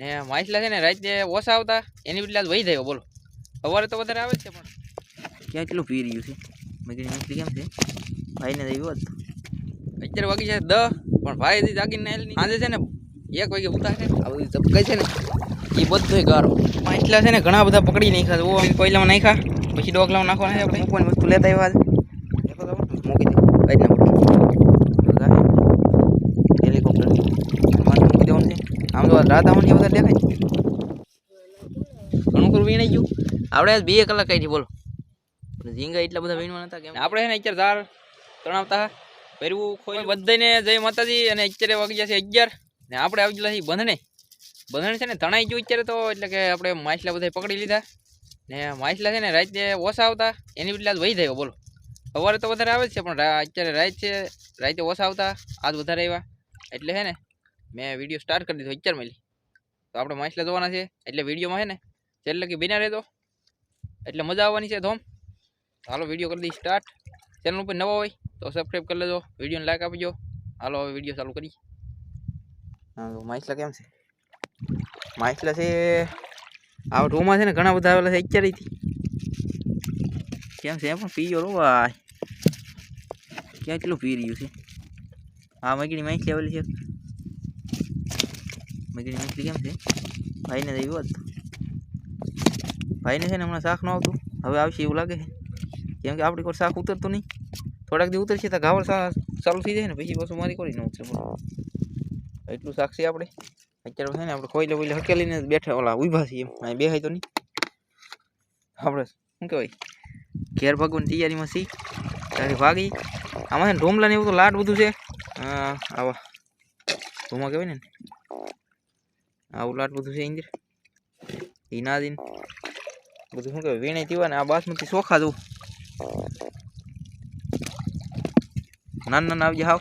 ને માછલા છે ને રાતે ઓછા આવતા એની બદલે આજ વહી થયો બોલો. સવારે તો વધારે આવે જ છે પણ. ક્યાં કેટલું પી રહ્યું છે? મગીની માછલી કેમ છે? ભાઈને એવું હતું અત્યારે વાગી છે દ પણ ભાઈ જાગીને સાંજે છે ને એક વાગે ઉતારે આ બધી ચપકાઈ છે ને એ બધું ગારો. માછલા છે ને ઘણા બધા પકડી નાખ્યા ઓ કોયલામાં નાખ્યા પછી ડોગલામાં નાખવાના છે આપણે. કોઈ વસ્તુ લેતા આવ્યા આજે દેખો તો મૂકી દે કઈ ના પડે હેલિકોપ્ટર મારે મૂકી દેવાનું છે આમ વધારે દેખાય ઘણું ખરું વીણાઈ ગયું. આપણે આજ બે કલાક કાઢી બોલો? ઝીંગા એટલા બધા વીણવા નતા કેમ? આપણે છે ને અત્યારે ધાર તણાવતા પહેરવું ખોઈ. બધાને જય માતાજી અને અત્યારે વાગી જશે અગિયાર. ને આપણે આવી ગયેલા છીએ બંધણે બંધણ છે ને તણાઈ ગયું અત્યારે તો એટલે કે આપણે માછલા બધા પકડી લીધા. ને માછલા છે ને રાતે ઓછા આવતા. એની બદલે આજ વહી થયો બોલો. સવારે તો વધારે આવે જ છે પણ અત્યારે રાત છે રાતે ઓછા આવતા. આજ વધારે આવ્યા. એટલે છે ને મેં વીડિયો સ્ટાર્ટ કરી દીધો અત્યારે મળી. તો આપણે માછલા જોવાના છે, એટલે વિડીયોમાં છે ને, છેલ્લે કે બિના રહેતો. એટલે મજા આવવાની છે, ધોમ. હાલો વીડિયો કરી દઈ સ્ટાર્ટ ચેનલ ઉપર નવા હોય, તો સબસ્ક્રાઈબ કરી લેજો. વિડીયોને લાઈક આપજો. હાલો, હવે વીડિયો ચાલુ કરી હા માછલા કેમ છે? માછલા છે, આ રૂમાં છે ને, ઘણા બધા આવેલા છે, અત્યારેથી. કેમ છે પણ પીયો રો ભાઈ. ક્યાં કેટલું પી રહ્યું છે? આ મગીની માછલી આવેલી છે. મગીની નીકળી કેમ છે. ભાઈને તો એવું ભાઈને છે ને હમણાં શાક ન આવતું. હવે આવશે એવું લાગે છે. કેમ કે આપણી કોઈ શાક ઉતરતું નહીં. થોડાક દી ઉતરશે તો ઘાવર ચાલુ થઈ જાય ને, પછી પાછું મારી કોઈ ન ઉતરે એટલું શાક છે આપણે. અત્યારે છે ને આપણે કોઈલે કોઈલે હકેલીને બેઠા ઓલા ઊભા છીએ એમ. બેહાય તો નહીં. આપણે શું કહેવાય? ઘેર ભાગવાની તૈયારીમાં સી ત્યારે ભાગી આમાં છે ને ઢોમલા ને એવું તો લાટ બધું છે. હા, આવા. ઢોમા કહેવાય ને આવું લાટ બધું છે ઇન્દ્ર એ ના બધું શું કહેવાય વીણે દીવા ને, આ બાસમતી ચોખા દઉં નાના નાના આવજે હાવ.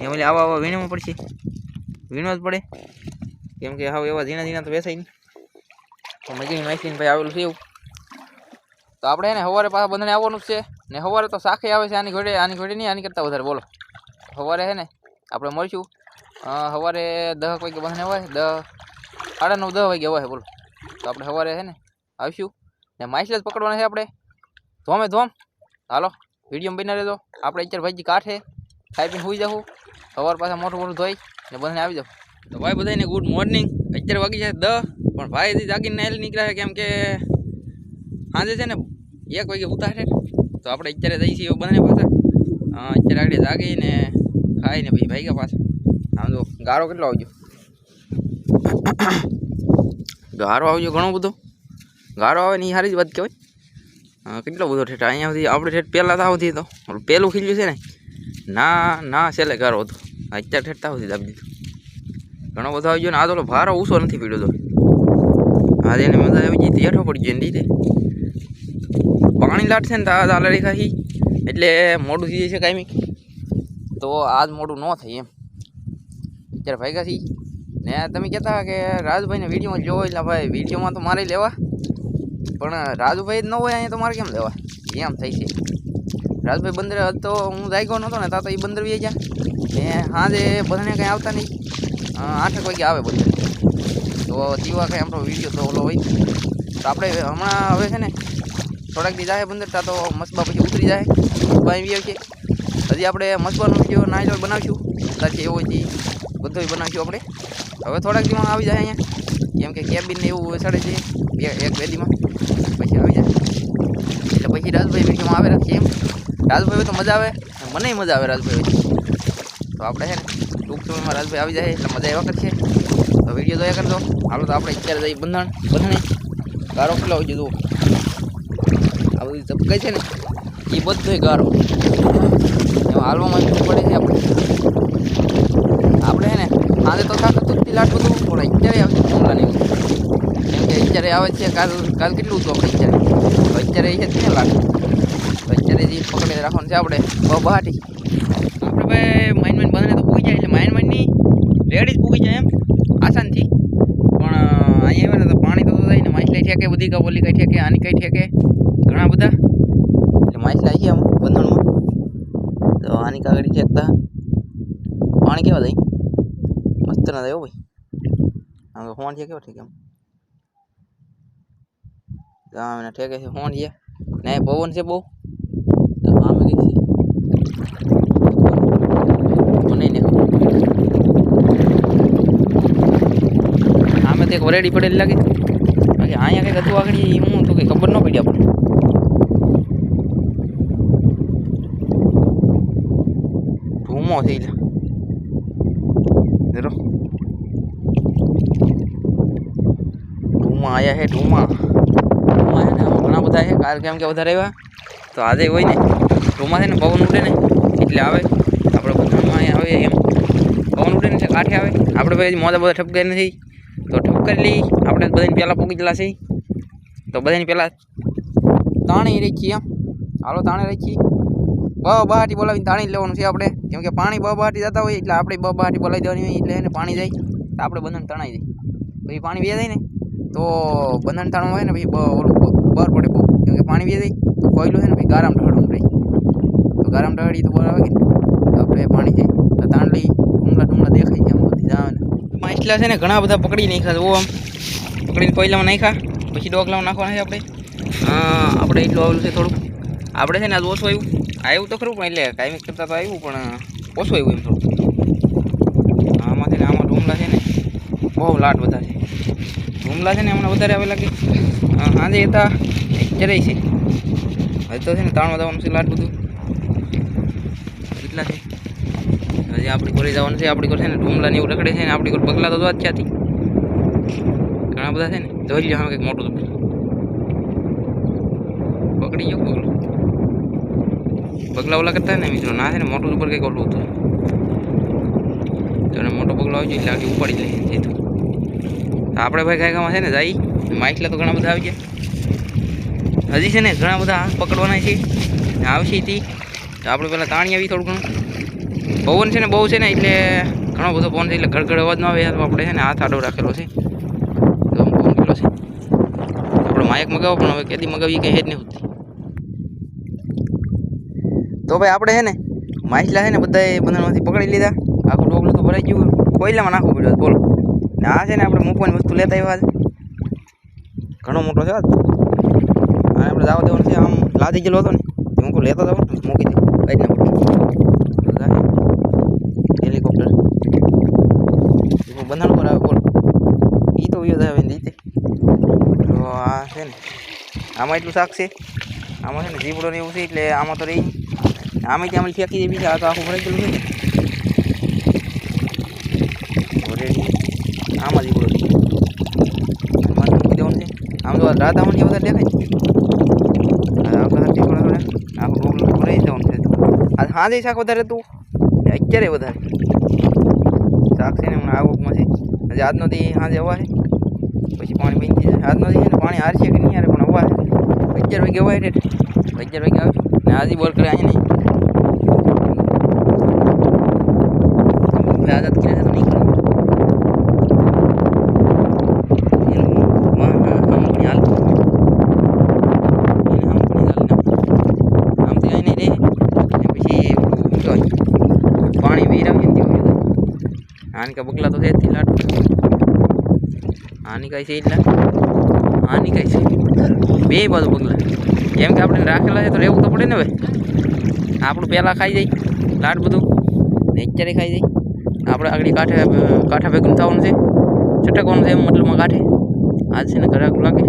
એમ એટલે આવા આવા વીણમાં પડશે. વીણવા જ પડે. કેમ કે હાવ એવા ઝીણા ઝીણા તો વેસાય નહીં. મગીની માછલીને ભાઈ આવેલું છે એવું. તો આપણે એને સવારે પાછા બંધને આવવાનું છે. ને સવારે તો શાખે આવે છે, આની ઘોડે આની ઘોડે નહીં, આની કરતાં વધારે બોલો. સવારે છે ને આપણે મળીશું. સવારે દહ વાગે બંધને હોય દસ સાડા નવ દસ વાગે હોય બોલો. તો આપણે સવારે છે ને આવીશું. ને માછલા પકડવાના છે આપણે. ધોમે ધોમ. હાલો વીડિયો બની રહેજો. આપણે અત્યારે ભાઈજી કાંઠે ખાઈ પીને સુઈ જાઉં સવાર પાછા મોટું મોટું ધોઈ ને બધાને આવી જાઉં તો ભાઈ બધાને ગુડ મોર્નિંગ અત્યારે વાગી છે દસ, પણ ભાઈ જાગીને નાહેલ નીકળ્યા છે કેમ કે સાંજે છે ને એક વાગે ઉતારે તો આપણે અત્યારે જઈ છીએ બંને પાછા. અત્યારે આગળ જાગીને ખાઈને પછી ભાગ્યા પાછા. આમ તો ગારો કેટલો આવજો? ગારો આવજો ઘણો બધો. ગારો આવે ને એ સારી જ વાત કહેવાય. કેટલો બધો ઠેઠ? અહીંયા સુધી આપણે ઠેઠ પહેલાં તાવ હતી તો. પહેલું ખીલ્યું છે ને? ના ના, છેલ્લે ગારો હતો. અત્યારે ઠેઠ તાવ સુધી દાબી ઘણો બધો આવી ગયો ને. આ તો ભારો ઓછો નથી પીડ્યો તો. આજે એને મજા આવી ગઈ. હેઠો પડી ગયો ને પાણી લાટશે ને તો આ આલે રેખા એટલે મોડું થઈ છે કાંઈ તો આજ મોડું ન થાય એમ. અત્યારે ભાઈ છીએ. ને તમે કહેતા કે રાજભાઈને વિડીયોમાં જોવો એટલે ભાઈ વિડીયોમાં તો મારે લેવા. પણ રાજુભાઈ જ ન હોય અહીંયા તો મારે કેમ લેવા? એમ થાય છે. રાજભાઈ બંદરે તો હું જાગ્યો નહોતો ને તા તો એ બંદર વી ગયા. ને સાંજે બધાને કંઈ આવતા નહીં. આઠેક વાગે આવે બંદર. તો દીવા કંઈ આપણો વીડિયો તો ઓલો હોય. તો આપણે હમણાં હવે છે ને થોડાક દી જાય બંદર તા તો મસબા પછી ઉતરી જાય ભાઈ વી છે. હજી આપણે મસબાનો વીડિયો નાયલો બનાવીશું. કદાચ એવો હોય બધો બનાવીશું આપણે. હવે થોડાક દીમાં આવી જાય અહીંયા. કેમ કે કેબિન એવું સડે છે, બે, એક બે દીમાં પછી આવી જાય. એટલે પછી રાજભાઈ વિડીયોમાં આવે રાખીએ એમ. રાજભાઈ તો મજા આવે. મને મજા આવે રાજભાઈ તો. આપણે છે ને, ટૂંક સમયમાં રાજભાઈ આવી જાય, એટલે મજા એવા કરશે તો વીડિયો જોયા કરજો. હાલો તો આપણે અત્યારે જઈએ બંધણ બંધણે ગારો કેટલો હોય જુઓ. આ બધી ચપકાઈ છે ને, એ બધોય ગારો. એમાં હાલવામાં પડે છે આપણે. આજે તો થાક તૂટતી લાટ બધું પણ અત્યારે આવશે જમલા નહીં કેમ કે અત્યારે આવે છે કાલ કાલ કેટલું હતું આપણે અત્યારે? તો અત્યારે એ છે તો અત્યારે જે પકડી રાખવાનું છે આપણે બહાટી. આપણે ભાઈ માઇન માઇન બંધને તો પૂગી જાય એટલે માઇન માઇનની રેડી જ પૂગી જાય એમ. આસાનથી. પણ અહીંયા આવે ને તો પાણી તો થાય ને માછલી ઠેકે બધી કાં બોલી કઈ ઠેકે આની કઈ ઠેકે ઘણા બધા. એટલે માછલા આવી આમ બંધણમાં. તો આની કાગડી ઠેકતા પાણી કેવા થાય મસ્ત ના થાય ભાઈ આમ હોન છે કેવો ઠીક એમ આમ એના ઠેકે છે ફોન છે ને પવન છે બહુ આમે કઈ છે મને ખબર આમે તો એક વરેડી પડેલી લાગે બાકી અહીંયા કંઈક હતું આગળ હું તો કંઈ ખબર ન પડી આપણને ધૂમો થઈ જરો ધૂમા આયા હે ઢુમા. ઢુમા છે ઘણા બધા છે કાલ કેમ કે વધારે આવ્યા. તો આજે હોય ને, ઢુમા છે ને, પવન ઉડે ને, એટલે આવે. આપણે બધામાં આવે એમ. પવન ઉડે ને એટલે કાંઠે આવે. આપણે ભાઈ મોજા બધા ઠપકાઈ નથી. તો ઠપકારી લઈ આપણે બધાને પહેલાં પૂકી ગયેલા છે. તો બધાને પહેલાં તાણી રાખીએ એમ. હાલો, તાણે રાખીએ. બ બહાટી બોલાવીને તાણી લેવાનું છે આપણે. કેમ કે પાણી બ બહાટી જતા હોય, એટલે આપણે બ બહાટી બોલાવી દેવાની હોય, એટલે એને પાણી જાય. તો આપણે બંધન તણાઈ જાય પછી પાણી બે જાય ને તો બંધન તાણવું હોય ને પછી ઓલું બહાર પડે બહુ. કેમ કે પાણી વ્યા જાય તો કોયલું છે ને પછી ગારામ ઢાળું રહી. તો ગારામ ઢાળી તો બરાબર કે આપણે પાણી જાય તો તાણ લઈ ડુંગળા ડુંગળા દેખાય છે આમ બધી જાવ ને માછલા છે ને ઘણા બધા પકડી નાખ્યા ઓ આમ. પકડીને કોયલામાં નાખ્યા, પછી ડોગલામાં નાખવાના છે આપણે. આપણે એટલું આવેલું છે થોડુંક. આપણે છે ને આજ ઓછું આવ્યું. આવ્યું તો ખરું, પણ એટલે કાયમી કરતાં તો આવ્યું, પણ ઓછું આવ્યું એમ થોડું આમાં છે ને, આમાં ડુંગળા છે ને, બહુ લાટ બધા છે. ડુમલા છે ને હમણાં વધારે આવેલા કે સાંજે હતા જરાય છે. હજી તો છે ને તાણ વધારવાનું છે લાટ બધું. કેટલા છે. હજી આપણી ઘરે જવાનું છે, આપણી ઘર છે ને ડુમલા ને એવું રખડે છે ને આપણી ઘર બગલા તો જ ક્યાંથી ઘણા બધા છે ને, જોઈ લ્યો હવે કંઈક મોટું પકડી ગયો પગલું. પગલા ઓલા કરતા ને મિત્રો, ના છે ને, મોટું ઉપર કંઈક ઓલું હતું. તો મોટો પગલો આવી જાય એટલે આગળ ઉપાડી લે સીધું. તો આપણે ભાઈ ગાયકામાં છે ને જાય. માછલા તો ઘણા બધા આવી ગયા. હજી છે ને ઘણા બધા પકડવાના છે. આવશે તી. આપણે પહેલાં તાણી આવી થોડું ઘણું. પવન છે ને બહુ છે ને, એટલે ઘણો બધો પવન છે, એટલે ગડગડ અવાજ આવે. તો આપણે છે ને હાથ આડો રાખેલો છે. આપણે માયક મગાવો, પણ હવે કેદી મગાવીએ કંઈ હેજ નહીં હોતી તો ભાઈ આપણે છે ને માછલા છે ને બધાએ બંધનમાંથી પકડી લીધા. આખું ડોગલું તો ભરાઈ ગયું કોયલામાં નાખવું પડ્યું બોલો. આ છે ને, આપણે મૂકવાની વસ્તુ લેતા આવ્યા ઘણો મોટો છે અને આપણે જવા દેવાનું છે, આમ લાદી ગયેલો હતો ને હું કહું, લેતો જાવ મૂકી દઉં કઈ હેલિકોપ્ટર. બંધાણ પર આવે, બોલો. એ તો વિયો આવે રીતે. તો આ છે ને, આમાં એટલું શાક છે. આમાં છે ને, જીવડો ને એવું છે, એટલે આમાં તો રહી. આમાં ત્યાં ફેંકી દે બીજા આ તો આખું ભરાઈ ગયેલું છે આમાં જીવડો છે આમાં મૂકી દેવાનું છે? આમ તો રાત આવવાની વધારે દેખાય આ જીવડો હવે આખું ડોગલું ભરાઈ જવાનું છે. આ સાંજે શાક વધારે તું અત્યારે વધારે. શાક છે ને હમણાં આવકમાં છે. આજે આજનો દી સાંજે હવા છે. પછી પાણી બની જાય આજનો દી છે પાણી હારશે કે નહીં હારે, પણ હવા છે. અગિયાર વાગે હવા એટલે અગિયાર વાગે આવશે. ને આજે બોલ કરે અહીંયા નહીં આઝાદ કર્યા નહીં કરે એનું વાહ, હા, આમ પણ હાલતું. એને આમ પણ હાલી નાખતું. આમથી અહીં નહીં રહે ને પછી ઓલું શું કહેવાય પાણી વેરાવીએ ને તેવું બધું. આની કે બગલા તો છે જ લાટ આની કાંઈ છે એટલા આની કાંઈ છે? બે બાજુ બગલા. કેમ કે આપણે રાખેલા છે તો રહેવું તો પડે ને હવે. આપણું પહેલાં ખાઈ જાય લાટ બધું. ને અત્યારે ખાઈ જાય. આપણે આગળ કાંઠે, કાંઠા ભેગું થવાનું છે. છટકવાનું છે એમ મતલબમાં કાંઠે. આજ છે ને ઘરાક લાગે.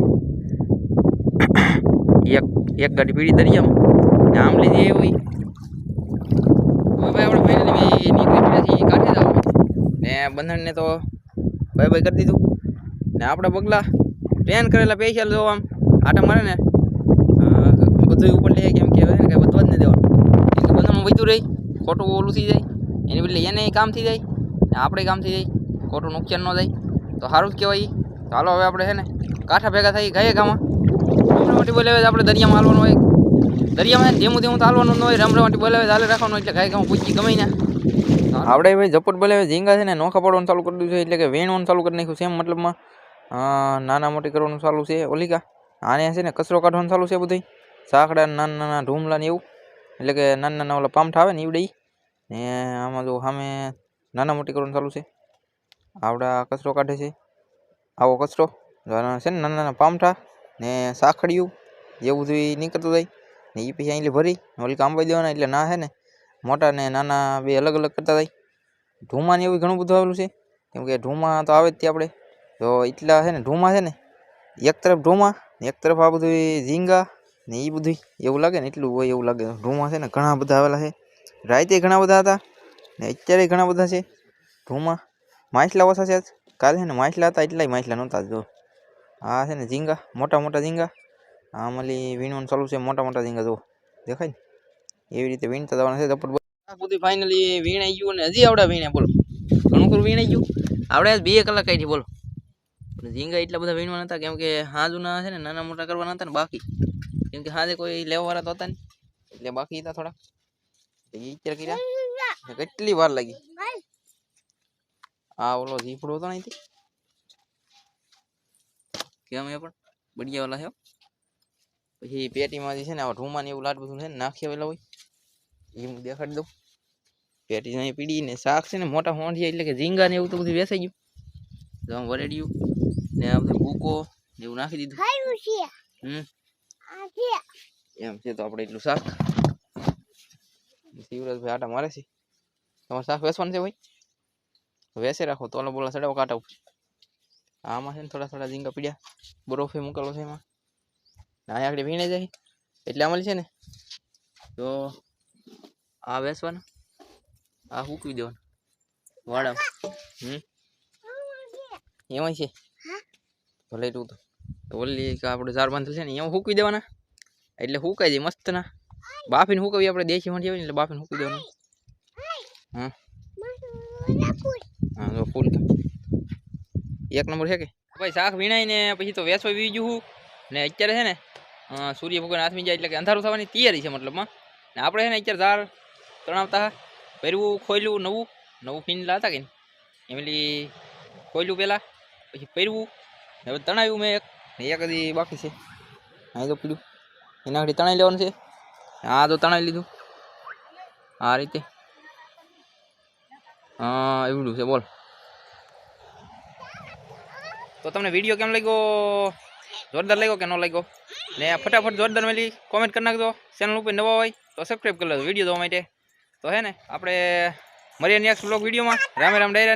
એક એક ગાડી પીડી દરિયામાં. આમ લીધી એ હોય હવે આપણે ફાઇનલી નીકળી પડ્યા છીએ કાંઠે જવા ને બંધણને તો ભાઈ બાય કરી દીધું. ને આપણા પગલા ટ્રેન કરેલા પૈસા જો આમ આટા મારે ને બધું ઉપર લે કેમ કે કાંઈ વધવા જ નહીં દેવાનું. કે બધામાં વધ્યું રહી, ખોટું ઓલું થઈ જાય, એની બદલે એને કામ થઈ જાય, ને આપણે કામ થઈ જાય, ખોટું નુકસાન ન જાય તો સારું જ કહેવાય. તો હાલો હવે આપણે છે ને કાંઠા ભેગા થઈ ગયા ગામાં. રમરવાટી બોલાવે આપણે દરિયામાં હાલવાનું હોય. દરિયામાં ધીમું ધીમું તો હાલવાનું ન હોય રમરવાટી બોલાવે ચાલે રાખવાનું, એટલે ગાય ગામ પૂછી ગમે ના. આપણે ભાઈ ઝપટ બોલે ઝીંગા છે ને નોખા પાડવાનું ચાલુ કરી દીધું છે, એટલે કે વેણવાનું ચાલુ કરી નાખ્યું છે એમ મતલબમાં. નાના મોટી કરવાનું ચાલુ છે, ઓલિકા. આને છે ને કચરો કાઢવાનું ચાલુ છે બધું સાંકડા નાના નાના ઢૂમલા ને એવું. એટલે કે નાના નાના ઓલા પામઠા આવે ને ઈવડે ને આમાં જો સામે નાના મોટી કરવાનું ચાલુ છે. આવડા કચરો કાઢે છે. આવો કચરો. છે ને નાના નાના પામઠા ને સાખડિયું. એવું બધું નીકળતું જાય. ને એ પછી અહીં ભરી. ઓલી આંબાઈ દેવાના, એટલે ના છે ને. મોટા ને નાના બે અલગ અલગ કરતા થાય. ઢૂમાને એવું ઘણું બધું આવેલું છે. કેમ કે ઢૂમા તો આવે જ તે આપણે. તો એટલા છે ને ઢૂમા છે ને, એક તરફ ઢૂમા એક તરફ આ બધું ઝીંગા ને એ બધું એવું લાગે ને, એટલું હોય એવું લાગે. ઢૂમા છે ને ઘણા બધા આવેલા છે. રાતે ઘણા બધા હતા ને અત્યારે ઘણા બધા છે. ઢૂમા માછલા ઓછા છે. કાલે છે ને માછલા હતા, એટલાય માછલા નહોતા જો. આ છે ને ઝીંગા, મોટા મોટા ઝીંગા. આ મળી વીણવાનું ચાલુ છે, મોટા મોટા ઝીંગા જો. દેખાય ને? એવી રીતે વીણતા જવાના છે. દપટ આ બધું ફાઇનલી વીણાઈ ગયું ને હજી આવડે વીણે, બોલો. ઘણું ખરું વીણાઈ ગયું. આપણે આજ બે કલાક કાઢી બોલો. પણ ઝીંગા એટલા બધા વીણવાના હતા, કેમ કે હાજુના છે ને, નાના મોટા કરવાના હતા ને, બાકી. કેમ કે હાજે કોઈ લેવાવાળા તો હતા નહીં એટલે બાકી હતા થોડા. તો ઈ અત્યારે કર્યા. ને કેટલી વાર લાગી. આ ઓલો જીપડો હતો ને અહીંથી. કેમ એ પણ? બઢિયા વાલા છે પછી જે છે ને આવા ઢૂંમાં ને એવું લાટ બધું છે ને નાખી આવેલા હોય. એ હું દેખાડી દઉં. પેટી અહીં પીડી ને શાક છે ને મોટા હોંઠિયા એટલે કે ઝીંગા ને એવું તો બધું વેસાઈ ગયું. તો આમ વરેડ્યું. ને આ બધું ભૂકો ને એવું નાખી દીધું. હમ. એમ છે તો આપણે એટલું શાક. શિવરાજભાઈ આટા મારે છે. તમારે શાક વેસવાનું છે ભાઈ? વેસે રાખો તોલા બોલા ચડાવો કાંટા ઉપર. આમાં છે ને થોડા થોડા ઝીંગા પીડ્યા. બરોફે મૂકેલો છે એમાં. ને અહીંયા આગળ વીણે જાય. એટલે અમલ છે ને? તો આ વેસવાના આ હૂકવી દેવાના. વાડા હમ? એમાં છે. ભલે તું તો. ઓલી કે આપણે ઝાડ બાંધેલ છે ને, એમાં હૂકવી દેવાના. એટલે હુકાઈ જાય મસ્ત ના. બાફીને હુકવી આપણે દેશી વંઠી આવે એટલે બાફીને હુકવી દેવાનું. હા હા, તો ફૂલ એક નંબર છે કે? ભાઈ શાક વીણાઈને પછી તો વેચવા બીજું ગયું ને અત્યારે છે ને સૂર્ય ભગવાન હાથમી જાય એટલે કે અંધારું થવાની તૈયારી છે મતલબમાં ને આપણે છે ને અત્યારે ધાર તણાવતા પહેરવું ખોયલું નવું નવું ફીનલા હતા કે એમલી ખોયલું પહેલાં, પછી પહેરવું હવે તણાવ્યું મેં એક, ને એક હજી બાકી છે. હા તો પીડ્યું. એના ઘડી તણાવી લેવાનું છે. હા તો તણાવી લીધું. આ રીતે. હા એવડું છે, બોલ. તો તમને વીડિયો કેમ લાગ્યો? જોરદાર લાગ્યો કે ન લાગ્યો? ને ફટાફટ જોરદાર મેલી કોમેન્ટ કરી નાખજો. ચેનલ ઉપર નવા હોય તો સબસ્ક્રાઈબ કરી લેજો વીડિયો જોવા માટે. તો હે ને, આપણે મળીએ નેક્સ્ટ બ્લોગ વિડીયોમાં રામે રામ ડાયરા